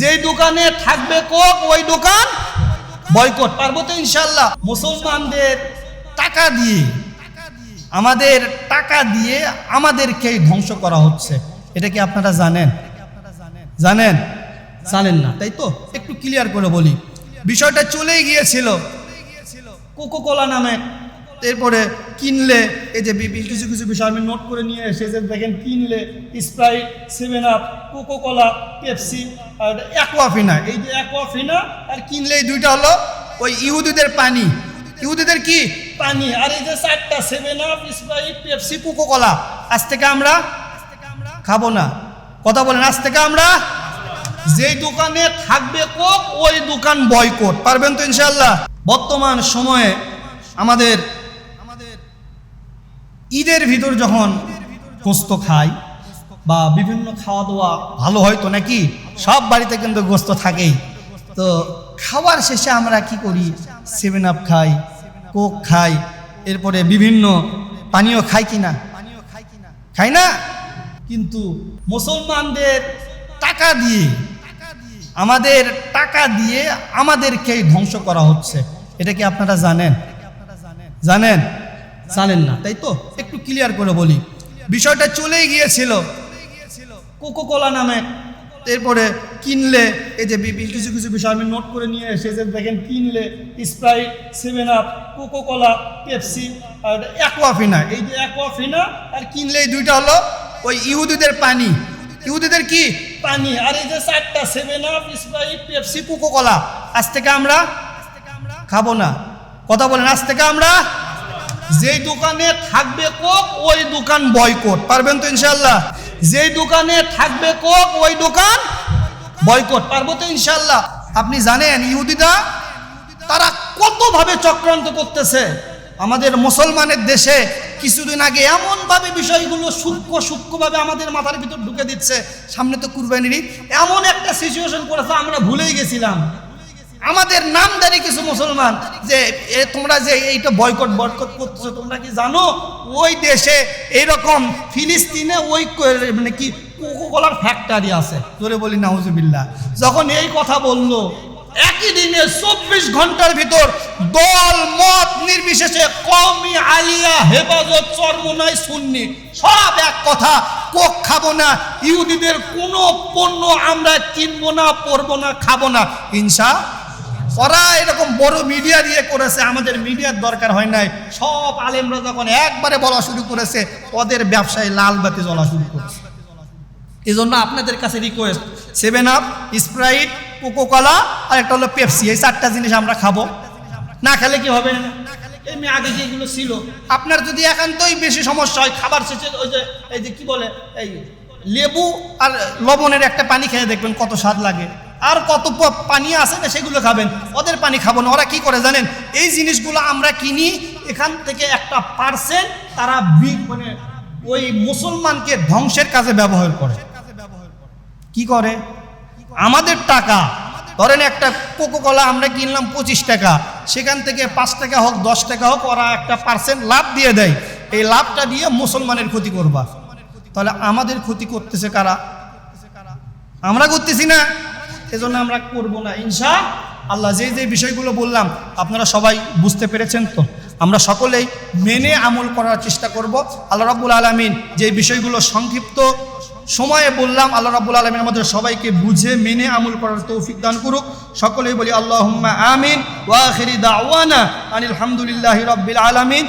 যেই দোকানে থাকবে কোক, ওই দোকান বয়কট। পারব তো ইনশাল্লাহ মুসলমানদের টাকা দিয়ে, আমাদের টাকা দিয়ে আমাদেরকে ধ্বংস করা হচ্ছে। এটা কি আপনারা জানেন? জানেন? জানেন না, তাই তো? একটু ক্লিয়ার করে বলি। বিষয়টা চলেই গিয়েছিল। কোকো কোলা নামে এরপরে কিনলে, এই যে কিছু কিছু বিষয় আমি নোট করে নিয়ে এসে যে দেখেন কিনলে Sprite seven up Coca Cola Pepsi আর অ্যাকোয়াফিনা এই যে অ্যাকোয়াফিনা আর কিনলে এই দুইটা হলো ওই ইহুদিদের পানি। ইহুদিদের কি? পানি। আর এই যে চারটা seven up Sprite Pepsi Coca Cola আজ থেকে আমরা খাব না। কথা বলেন, আজ থেকে আমরা যেই দোকানে থাকবে কোক, ওই দোকান বয়কট পারবেন তো ইনশাল্লাহ বর্তমান সময়ে আমাদের ঈদের ভিতর যখন গোস্ত খাই বা বিভিন্ন খাওয়া দাওয়া ভালো হয় তো নাকি, সব বাড়িতে কিন্তু গোস্ত থাকেই। তো খাওয়ার শেষে আমরা কি করি? সেভেন আপ খাই কোক খাই, এরপরে বিভিন্ন পানীয় খাই কি কিনা খাই না? কিন্তু মুসলমানদের টাকা দিয়ে, আমাদের টাকা দিয়ে আমাদেরকে ধ্বংস করা হচ্ছে। এটা কি আপনারা জানেন? জানেন? জানেন না, তাই তো? একটু ক্লিয়ার করে বলি। বিষয়টা চলেই গিয়েছিল। কোকো কোলা নামে এরপরে কিনলে, এই যে কিছু কিছু বিষয় আমি নোট করে নিয়ে এসে যে দেখেন কিনলে Sprite seven up Coca Cola Pepsi আর অ্যাকোয়াফিনা এই যে অ্যাকোয়াফিনা আর কিনলে এই দুইটা হলো ওই ইহুদিদের পানি। ইহুদিদের কি? পানি। আর এই যে চারটা seven up Sprite Pepsi Coca Cola আজ থেকে আমরা খাব না। কথা বলেন, আজ থেকে আমরা যেই দোকানে থাকবে কোক, ওই দোকান বয়কট। পারবেন তো ইনশাল্লাহ যেই দোকানে থাকবে কোক, ওই দোকান বয়কট। পারব তো ইনশাল্লাহ আপনি জানেন, ইহুদিরা তারা কতভাবে চক্রান্ত করতেছে? আমাদের মুসলমানের দেশে কিছুদিন আগে এমনভাবে বিষয়গুলো সূক্ষ্ম সূক্ষ্মভাবে আমাদের মাথার ভিতর ঢুকে দিচ্ছে। সামনে তো কুরবানির এমন একটা সিচুয়েশন করেছে, আমরা ভুলেই গেছিলাম। আমাদের নামদারি কিছু মুসলমান যে তোমরা যে এইটা বয়কট বয়কট করতেছো, তোমরা কি জানো? ওই দেশে এইরকম ফিলিস্তিনে ওই মানে কি কোকোকলার ফ্যাক্টরি আছে। জোরে বলি, নাউজুবিল্লাহ। যখন এই কথা বলল, একই দিনে চব্বিশ ঘণ্টার ভিতর দল, মত নির্বিশেষে কমি আলিয়া হেফাজত, চরমনাই সুন্নি, সব এক কথা, কোক খাব না, ইহুদিদের কোনো পণ্য আমরা কিনবো না, পরবো না, খাব না। ইনসা ওরা এরকম বড় মিডিয়া দিয়ে করেছে, আমাদের মিডিয়ার দরকার হয় নাই। সব আলেমরা যখন একবারে বলা শুরু করেছে, ওদের ব্যবসায় লাল বাতি জ্বলা শুরু করেছে। এই জন্য আপনাদের কাছে request seven up Sprite Coca Cola আর একটা হলো পেপসি এই চারটা জিনিস আমরা খাব। না খেলে কি হবে? এমনি আগে যেগুলো ছিল, আপনার যদি একান্তই বেশি সমস্যা হয়, খাবার শেষে ওই যে, এই যে কি বলে, এই লেবু আর লবণের একটা পানি খেয়ে দেখবেন কত স্বাদ লাগে। আর কত পানি আছে না সেগুলো খাবেন। ওদের পানি খাব না। ওরা কি করে জানেন? এই জিনিসগুলো আমরা কিনি, এখান থেকে একটা পার্সেন্ট তারা মানে ওই মুসলমানকে ধ্বংসের কাজে ব্যবহার করে। কি করে? আমাদের টাকা, ধরেন একটা কোকো কলা আমরা কিনলাম পঁচিশ টাকা, সেখান থেকে পাঁচ টাকা হোক, দশ টাকা হোক, ওরা একটা পার্সেন্ট লাভ দিয়ে দেয়। এই লাভটা দিয়ে মুসলমানের ক্ষতি করবা। তাহলে আমাদের ক্ষতি করতেছে কারা? আমরা করতেছি না। এজন্য আমরা করব না। ইনশা আল্লাহ, যে যে বিষয়গুলো বললাম, আপনারা সবাই বুঝতে পেরেছেন তো? আমরা সকলেই মেনে আমল করার চেষ্টা করব। আল্লাহ রাব্বুল আলমিন যে বিষয়গুলো সংক্ষিপ্ত সময়ে বললাম, আল্লাহ রাব্বুল আলমিন আমাদের সবাইকে বুঝে, মেনে আমল করার তৌফিক দান করুক। সকলেই বলি আল্লাহ আমিন ওয়াখিরি দাওয়ানা আনিল রাব্বিল আলামিন।